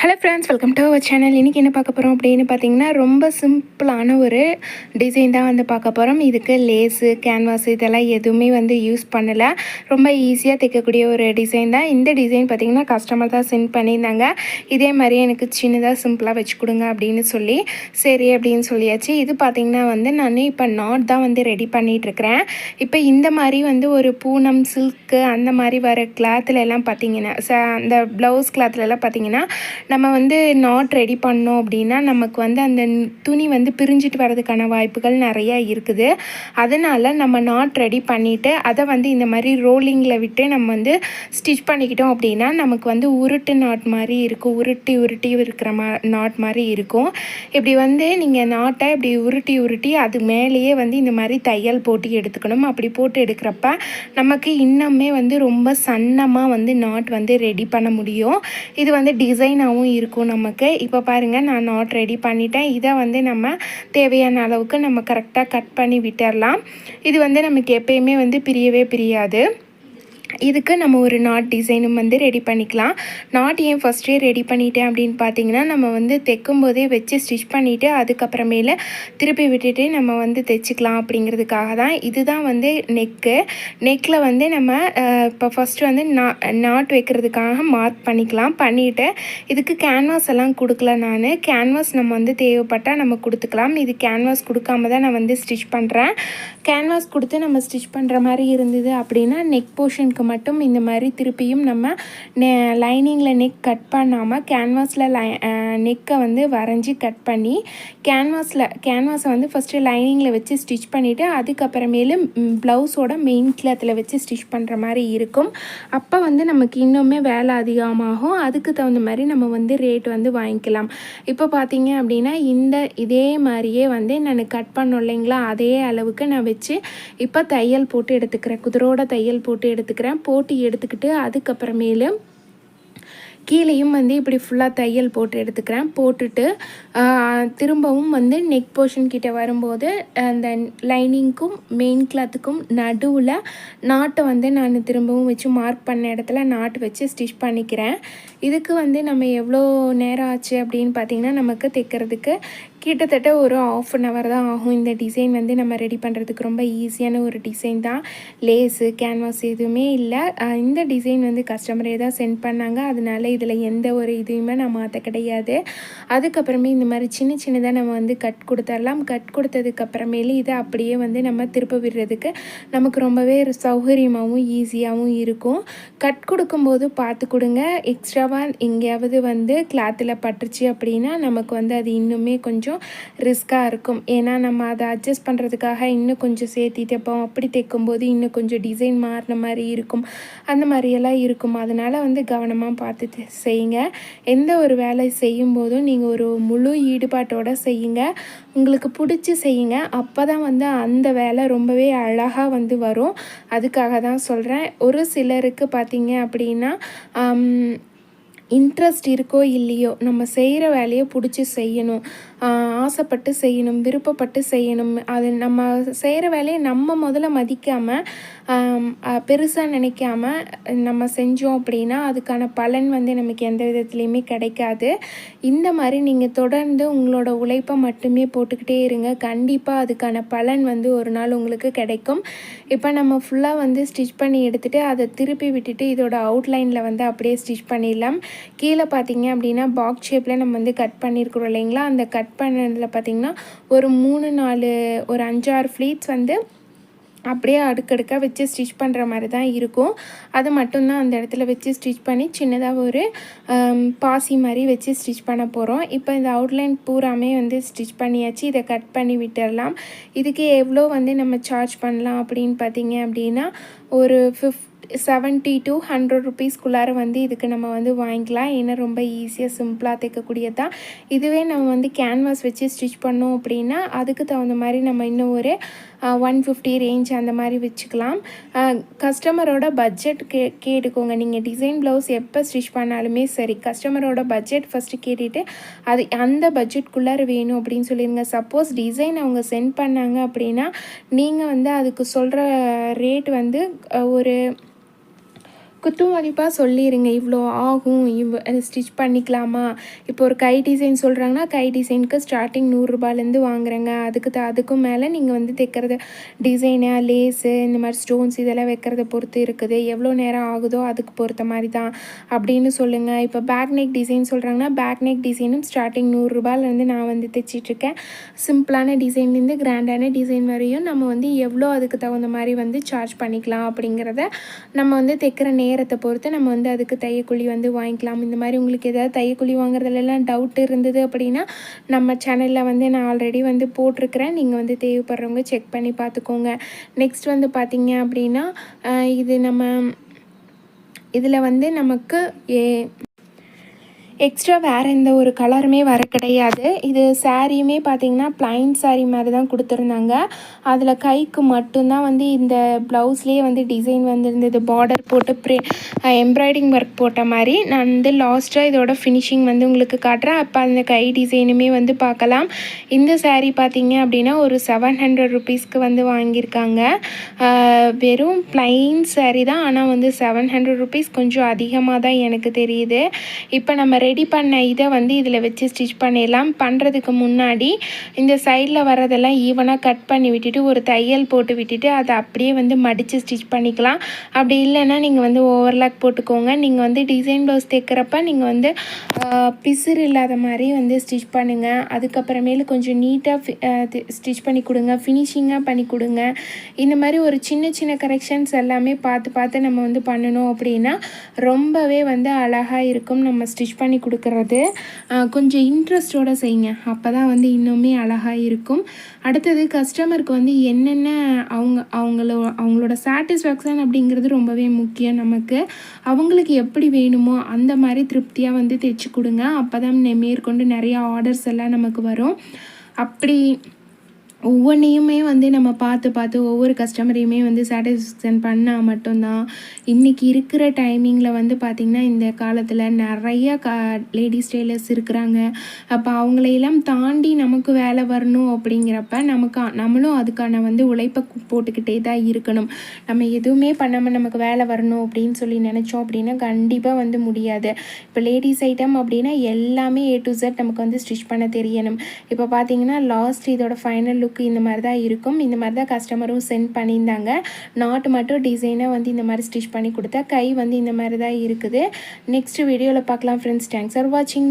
Hello friends welcome to our channel இன்றைக்கி என்ன பார்க்க போகிறோம் அப்படின்னு பார்த்தீங்கன்னா ரொம்ப சிம்பிளான ஒரு டிசைன் தான் வந்து பார்க்க போகிறோம் இதுக்கு லேஸு கேன்வாஸ் இதெல்லாம் எதுவுமே வந்து யூஸ் பண்ணலை. ரொம்ப ஈஸியாக தைக்கக்கூடிய ஒரு டிசைன் தான். இந்த டிசைன் பார்த்திங்கன்னா கஸ்டமர் தான் சென்ட் பண்ணியிருந்தாங்க. இதே மாதிரி எனக்கு சின்னதாக சிம்பிளாக வச்சு கொடுங்க அப்படின்னு சொல்லி சரி அப்படின்னு சொல்லியாச்சு. இது பார்த்திங்கன்னா வந்து நான் இப்போ நாட் தான் வந்து ரெடி பண்ணிகிட்ருக்கிறேன் இப்போ இந்த மாதிரி வந்து ஒரு பூனம் சில்க்கு அந்த மாதிரி வர கிளாத்தில் எல்லாம் பார்த்தீங்கன்னா ச அந்த ப்ளவுஸ் கிளாத்துலலாம் பார்த்திங்கன்னா பார்த்தீங்கன்னா நம்ம வந்து நாட் ரெடி பண்ணோம் அப்படின்னா நமக்கு வந்து அந்த துணி வந்து பிரிஞ்சிட்டு வரதுக்கான வாய்ப்புகள் நிறையா இருக்குது. அதனால் நம்ம நாட் ரெடி பண்ணிவிட்டு அதை வந்து இந்த மாதிரி ரோலிங்கில் விட்டு நம்ம வந்து ஸ்டிச் பண்ணிக்கிட்டோம் அப்படின்னா நமக்கு வந்து உருட்டு நாட் மாதிரி இருக்கும். உருட்டி உருட்டி இருக்கிற மா நாட் மாதிரி இருக்கும். இப்படி வந்து நீங்கள் நாட்டை இப்படி உருட்டி உருட்டி அது மேலேயே வந்து இந்த மாதிரி தையல் போட்டு எடுத்துக்கணும். அப்படி போட்டு எடுக்கிறப்ப நமக்கு இன்னுமே வந்து ரொம்ப சன்னமாக வந்து நாட் வந்து ரெடி பண்ண முடியும். இது வந்து டிசைனாகவும் இருக்கும் நமக்கு. இப்போ பாருங்கள் நான் நாட் ரெடி பண்ணிட்டேன். இதை வந்து நம்ம தேவையான அளவுக்கு நம்ம கரெக்டாக கட் பண்ணி விட்டுடலாம் இது வந்து நமக்கு எப்பயுமே வந்து பிரியவே பிரியாது. இதுக்கு நம்ம ஒரு நாட் டிசைனும் வந்து ரெடி பண்ணிக்கலாம். நாட் ஏன் ஃபஸ்ட்டே ரெடி பண்ணிட்டேன் அப்படின்னு பார்த்தீங்கன்னா நம்ம வந்து தைக்கும் போதே வச்சு ஸ்டிச் பண்ணிவிட்டு அதுக்கப்புறமேல திருப்பி விட்டுட்டு நம்ம வந்து தைச்சிக்கலாம் அப்படிங்கிறதுக்காக தான். இதுதான் வந்து நெக்கு நெக்கில் வந்து நம்ம இப்போ ஃபஸ்ட்டு வந்து நா நாட் வைக்கிறதுக்காக மார்க் பண்ணிக்கலாம். பண்ணிவிட்டு இதுக்கு கேன்வாஸ் எல்லாம் கொடுக்கல நான். கேன்வாஸ் நம்ம வந்து தேவைப்பட்டால் நம்ம கொடுத்துக்கலாம். இது கேன்வாஸ் கொடுக்காம தான் நான் வந்து ஸ்டிச் பண்ணுறேன் கேன்வாஸ் கொடுத்து நம்ம ஸ்டிச் பண்ணுற மாதிரி இருந்தது அப்படின்னா நெக் போர்ஷனுக்கு மட்டும் இந்த மாதிரி திருப்பியும் நம்ம நெ லைனிங்கில் நெக் கட் பண்ணாமல் கேன்வாஸில் லை நெக்கை வந்து வரைஞ்சி கட் பண்ணி கேன்வாஸில் கேன்வாஸை வந்து ஃபஸ்ட்டு லைனிங்கில் வச்சு ஸ்டிச் பண்ணிவிட்டு அதுக்கப்புறமேலு ப்ளவுஸோட மெயின் கிளாத்தில் வச்சு ஸ்டிச் பண்ணுற மாதிரி இருக்கும். அப்போ வந்து நமக்கு இன்னுமே வேலை அதிகமாகும். அதுக்கு தகுந்த மாதிரி நம்ம வந்து ரேட் வந்து வாங்கிக்கலாம். இப்போ பார்த்தீங்க அப்படின்னா இந்த இதே மாதிரியே வந்து நான் கட் பண்ணோம் இல்லைங்களா? அதே அளவுக்கு நான் வச்சு இப்போ தையல் போட்டு எடுத்துக்கிறேன். குதிரோட தையல் போட்டு எடுத்துக்கிறேன். போட்டு எடுத்துக்கிட்டு அதுக்கப்புறமேலு கீழேயும் வந்து இப்படி ஃபுல்லாக தையல் போட்டு எடுத்துக்கிறேன். போட்டுட்டு திரும்பவும் வந்து நெக் போர்ஷன் கிட்டே வரும்போது அந்த லைனிங்க்கும் மெயின் கிளாத்துக்கும் நடுவில் நாட்டை வந்து நான் திரும்பவும் வச்சு மார்க் பண்ண இடத்துல நாட்டு வச்சு ஸ்டிச் பண்ணிக்கிறேன். இதுக்கு வந்து நம்ம எவ்வளோ நேரம் ஆச்சு அப்படின்னு பார்த்திங்கன்னா நமக்கு தைக்கிறதுக்கு கிட்டத்தட்ட ஒரு ஆஃப் அன் ஹவர் தான் ஆகும். இந்த டிசைன் வந்து நம்ம ரெடி பண்ணுறதுக்கு ரொம்ப ஈஸியான ஒரு டிசைன் தான். லேஸு கேன்வாஸ் எதுவுமே இல்லை. இந்த டிசைன் வந்து கஸ்டமரே தான் சென்ட் பண்ணாங்க. அதனால இதில் எந்த ஒரு இதுவுமே நான் மாற்ற கிடையாது. அதுக்கப்புறமே இந்த மாதிரி சின்ன சின்னதாக நம்ம வந்து கட் கொடுத்துடலாம் கட் கொடுத்ததுக்கப்புறமேலே இதை அப்படியே வந்து நம்ம திருப்ப விடுறதுக்கு நமக்கு ரொம்பவே சௌகரியமாகவும் ஈஸியாகவும் இருக்கும். கட் கொடுக்கும்போது பார்த்து கொடுங்க. எக்ஸ்ட்ராவாக எங்கேயாவது வந்து கிளாத்தில் பட்டுருச்சு அப்படின்னா நமக்கு வந்து அது இன்னுமே கொஞ்சம் ரிஸ்க்காக இருக்கும். ஏன்னா நம்ம அதை அட்ஜஸ்ட் பண்ணுறதுக்காக இன்னும் கொஞ்சம் சேர்த்தி தைப்போம். அப்படி தைக்கும்போது இன்னும் கொஞ்சம் டிசைன் மாறின மாதிரி இருக்கும். அந்த மாதிரியெல்லாம் இருக்கும். அதனால் வந்து கவனமாக பார்த்து செய்யுங்க. எந்த ஒரு வேலை செய்யும் போதும் நீங்கள் ஒரு முழு ஈடுபாட்டோடு செய்யுங்க. உங்களுக்கு பிடிச்சி செய்யுங்க. அப்போ தான் வந்து அந்த வேலை ரொம்பவே அழகாக வந்து வரும். அதுக்காக தான் சொல்கிறேன் ஒரு சிலருக்கு பார்த்தீங்க அப்படின்னா இன்ட்ரெஸ்ட் இருக்கோ இல்லையோ நம்ம செய்கிற வேலையை பிடிச்சி செய்யணும். ஆசைப்பட்டு செய்யணும் விருப்பப்பட்டு செய்யணும். அது நம்ம செய்கிற வேலையை நம்ம முதல்ல மதிக்காமல் பெருசாக நினைக்காம நம்ம செஞ்சோம் அப்படின்னா அதுக்கான பலன் வந்து நமக்கு எந்த விதத்துலேயுமே கிடைக்காது. இந்த மாதிரி நீங்கள் தொடர்ந்து உங்களோட உழைப்பை மட்டுமே போட்டுக்கிட்டே இருங்க. கண்டிப்பாக அதுக்கான பலன் வந்து ஒரு நாள் உங்களுக்கு கிடைக்கும். இப்போ நம்ம ஃபுல்லாக வந்து ஸ்டிச் பண்ணி எடுத்துகிட்டு அதை திருப்பி விட்டுட்டு இதோட அவுட்லைனில் வந்து அப்படியே ஸ்டிச் பண்ணிடலாம். கீழே பார்த்தீங்க அப்படின்னா பாக்ஸ் ஷேப்பில் நம்ம வந்து கட் பண்ணியிருக்கிறோம் இல்லைங்களா? அந்த கட் பண்ண பண்ணதில் பார்த்திங்கன்னா ஒரு மூணு நாலு ஒரு அஞ்சாறு ஃப்ளீட்ஸ் வந்து அப்படியே அடுக்கடுக்காக வச்சு ஸ்டிச் பண்ணுற மாதிரி தான் இருக்கும். அது மட்டும்தான் அந்த இடத்துல வச்சு ஸ்டிச் பண்ணி சின்னதாக ஒரு பாசி மாதிரி வச்சு ஸ்டிச் பண்ண போகிறோம் இப்போ இந்த அவுட்லைன் பூராமே வந்து ஸ்டிச் பண்ணியாச்சு. இதை கட் பண்ணி விட்டுடலாம் இதுக்கு எவ்வளோ வந்து நம்ம சார்ஜ் பண்ணலாம் அப்படின்னு பார்த்தீங்க அப்படின்னா ஒரு ஃபிஃப்ட் செவன்ட்டி டு ஹண்ட்ரட் ருபீஸ்க்குள்ளார வந்து இதுக்கு நம்ம வந்து வாங்கிக்கலாம். ஏன்னா ரொம்ப ஈஸியாக சிம்பிளாக தைக்கக்கூடியது. தான் இதுவே நம்ம வந்து கேன்வாஸ் வச்சு ஸ்டிச் பண்ணோம் அப்படின்னா அதுக்கு தகுந்த மாதிரி நம்ம இன்னும் ஒரு ஒன் ஃபிஃப்டி ரேஞ்ச் அந்த மாதிரி வச்சுக்கலாம். கஸ்டமரோட பட்ஜெட் கே கேட்டுக்கோங்க. நீங்கள் டிசைன் ப்ளவுஸ் எப்போ ஸ்டிச் பண்ணாலுமே சரி கஸ்டமரோட பட்ஜெட் ஃபஸ்ட்டு கேட்டுட்டு அது அந்த பட்ஜெட்குள்ளார வேணும் அப்படின்னு சொல்லிடுங்க. சப்போஸ் டிசைன் அவங்க சென்ட் பண்ணாங்க அப்படின்னா நீங்கள் வந்து அதுக்கு சொல்கிற ரேட் வந்து ஒரு குத்துமதிப்பாக சொல்லிடுங்க இவ்வளோ ஆகும். இவ் ஸ்டிச் பண்ணிக்கலாமா? இப்போ ஒரு கை டிசைன் சொல்கிறாங்கன்னா கை டிசைனுக்கு ஸ்டார்டிங் நூறுரூபாலேருந்து வாங்குறேங்க. அதுக்கு த அதுக்கும் மேலே நீங்கள் வந்து தைக்கிறது டிசைனு லேஸு இந்த மாதிரி ஸ்டோன்ஸ் இதெல்லாம் வைக்கிறத பொறுத்து இருக்குது. எவ்வளோ நேரம் ஆகுதோ அதுக்கு பொறுத்த மாதிரி தான் அப்படின்னு சொல்லுங்கள் இப்போ பேக் நெக் டிசைன் சொல்கிறாங்கன்னா பேக் நெக் டிசைனும் ஸ்டார்டிங் நூறுரூபாலேருந்து நான் வந்து தைச்சிட்ருக்கேன். சிம்பிளான டிசைன்லேருந்து கிராண்டான டிசைன் வரையும் நம்ம வந்து எவ்வளோ அதுக்கு தகுந்த மாதிரி வந்து சார்ஜ் பண்ணிக்கலாம் அப்படிங்கிறத நம்ம வந்து தைக்கிற நேரத்தை பொறுத்து நம்ம வந்து அதுக்கு தையக்குழி வந்து வாங்கிக்கலாம். இந்த மாதிரி உங்களுக்கு ஏதாவது தையக்குழி வாங்குறதுலலாம் டவுட் இருந்தது அப்படின்னா நம்ம சேனலில் வந்து நான் ஆல்ரெடி வந்து போட்டிருக்கிறேன். நீங்கள் வந்து தேவைப்படுறவங்க செக் பண்ணி பார்த்துக்கோங்க. நெக்ஸ்ட் வந்து பார்த்திங்க அப்படின்னா இது நம்ம இதில் வந்து நமக்கு ஏ எக்ஸ்ட்ரா வேறு எந்த ஒரு கலருமே வர கிடையாது. இது சாரியுமே பார்த்தீங்கன்னா ப்ளைன் சாரீ மாதிரி தான் கொடுத்துருந்தாங்க. அதில் கைக்கு மட்டும்தான் வந்து இந்த ப்ளவுஸ்லேயே வந்து டிசைன் வந்துருந்தது. பார்டர் போட்டு ப்ரே எம்ப்ராய்டிங் ஒர்க் போட்ட மாதிரி. நான் வந்து லாஸ்ட்டாக இதோட ஃபினிஷிங் வந்து உங்களுக்கு காட்டுறேன். அப்போ அந்த கை டிசைனுமே வந்து பார்க்கலாம் இந்த சாரீ பார்த்திங்க அப்படின்னா ஒரு செவன் ஹண்ட்ரட் ருபீஸ்க்கு வந்து வாங்கியிருக்காங்க. வெறும் ப்ளைன் சாரீ தான். ஆனால் வந்து செவன் ஹண்ட்ரட் ருபீஸ் கொஞ்சம் அதிகமாக தான் எனக்கு தெரியுது. இப்போ நம்ம ரெடி பண்ண இதை வந்து இதில் வச்சு ஸ்டிச் பண்ணிடலாம். பண்ணுறதுக்கு முன்னாடி இந்த சைடில் வரதெல்லாம் ஈவனாக கட் பண்ணி விட்டுட்டு ஒரு தையல் போட்டு விட்டுட்டு அதை அப்படியே வந்து மடித்து ஸ்டிச் பண்ணிக்கலாம். அப்படி இல்லைன்னா நீங்கள் வந்து ஓவர்லாக் போட்டுக்கோங்க. நீங்கள் வந்து டிசைன் ப்ளவுஸ் தைக்கிறப்ப நீங்கள் வந்து ஆஹ், இல்லாத மாதிரி வந்து ஸ்டிச் பண்ணுங்கள் அதுக்கப்புறமேலு கொஞ்சம் நீட்டாக ஸ்டிச் பண்ணி கொடுங்க. ஃபினிஷிங்காக பண்ணி கொடுங்க. இந்த மாதிரி ஒரு சின்ன சின்ன கரெக்ஷன்ஸ் எல்லாமே பார்த்து பார்த்து நம்ம வந்து பண்ணணும் அப்படின்னா ரொம்பவே வந்து அழகாக இருக்கும். நம்ம ஸ்டிச் பண்ணி கொடுக்கறது. கொஞ்சம் இன்ட்ரெஸ்டோடு செய்யுங்க. அப்போ தான் வந்து இன்னுமே அழகாக இருக்கும். அடுத்தது கஸ்டமருக்கு வந்து என்னென்ன அவங்க அவங்களோ அவங்களோட சாட்டிஸ்ஃபேக்ஷன் அப்படிங்கிறது ரொம்பவே முக்கியம் நமக்கு. அவங்களுக்கு எப்படி வேணுமோ அந்த மாதிரி திருப்தியாக வந்து தைச்சி கொடுங்க. அப்போ தான் மேற்கொண்டு நிறையா ஆர்டர்ஸ் எல்லாம் நமக்கு வரும். அப்படி ஒவ்வொன்றையுமே வந்து நம்ம பார்த்து பார்த்து ஒவ்வொரு கஸ்டமரையுமே வந்து சாட்டிஸ்ஃபேக்ஷன் பண்ணால் மட்டும்தான். இன்றைக்கி இருக்கிற டைமிங்கில் வந்து பார்த்திங்கன்னா இந்த காலத்தில் நிறைய க லேடிஸ் டெய்லர்ஸ் இருக்கிறாங்க. அப்போ அவங்களையெல்லாம் தாண்டி நமக்கு வேலை வரணும் அப்படிங்கிறப்ப நமக்கு நம்மளும் அதுக்கான வந்து உழைப்பை போட்டுக்கிட்டே தான் இருக்கணும். நம்ம எதுவுமே பண்ணாமல் நமக்கு வேலை வரணும் அப்படின்னு சொல்லி நினச்சோம் அப்படின்னா கண்டிப்பாக வந்து முடியாது. இப்போ லேடிஸ் ஐட்டம் அப்படின்னா எல்லாமே ஏ டு ஜெட் நமக்கு வந்து ஸ்டிச் பண்ண தெரியணும். இப்போ பார்த்தீங்கன்னா லாஸ்ட் இதோட ஃபைனல் லுக் லுக் இந்த மாதிரி தான் இருக்கும். இந்த மாதிரி தான் கஸ்டமரும் சென்ட் பண்ணியிருந்தாங்க. நாட் மட்டும் டிசைனாக வந்து இந்த மாதிரி ஸ்டிச் பண்ணி கொடுத்தா கை வந்து இந்த மாதிரி தான் இருக்குது. நெக்ஸ்ட் வீடியோவில் பார்க்கலாம் ஃப்ரெண்ட்ஸ் தேங்க்ஸ் ஃபார் வாட்சிங்